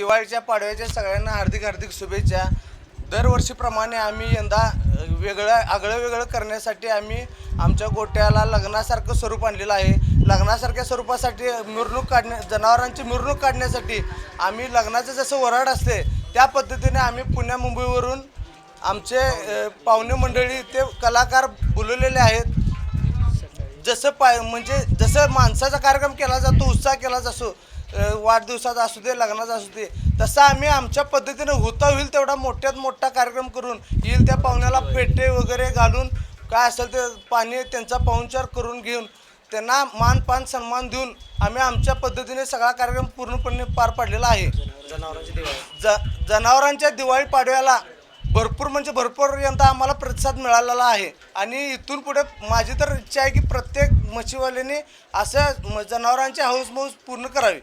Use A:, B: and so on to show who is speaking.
A: दिवाळीच्या पाडव्याच्या सगळ्यांना हार्दिक हार्दिक शुभेच्छा. दरवर्षीप्रमाणे आम्ही यंदा वेगळं आगळं वेगळं करण्यासाठी आम्ही आमच्या गोट्याला लग्नासारखं स्वरूप आणलेलं आहे. लग्नासारख्या स्वरूपासाठी मिरवणूक काढण्या जनावरांची मिरवणूक काढण्यासाठी आम्ही लग्नाचं जसं वराड असते त्या पद्धतीने आम्ही पुण्या मुंबईवरून आमचे पाहुणे मंडळी ते कलाकार बोलवलेले आहेत. जसं पाय म्हणजे जसं माणसाचा कार्यक्रम केला जातो उत्साह केला जातो वाढदिवसाचा असू दे लग्नाचा असू दे तसा आम्ही आमच्या पद्धतीने होता होईल तेवढा मोठ्यात मोठा कार्यक्रम करून येईल त्या पाहुण्याला पेटे वगैरे घालून काय असेल ते पाणी त्यांचा पाहुणचार करून घेऊन त्यांना मान पान सन्मान देऊन आम्ही आमच्या पद्धतीने सगळा कार्यक्रम पूर्णपणे पार पाडलेला आहे.
B: जनावरांची दिवाळी.
A: ज जनावरांच्या दिवाळी पाडव्याला भरपूर म्हणजे भरपूर यंदा आम्हाला प्रतिसाद मिळालेला आहे. आणि इथून पुढे माझी तर इच्छा आहे की प्रत्येक मच्छीवाल्याने असं जनावरांचे जनावरांची मौस पूर्ण करावी.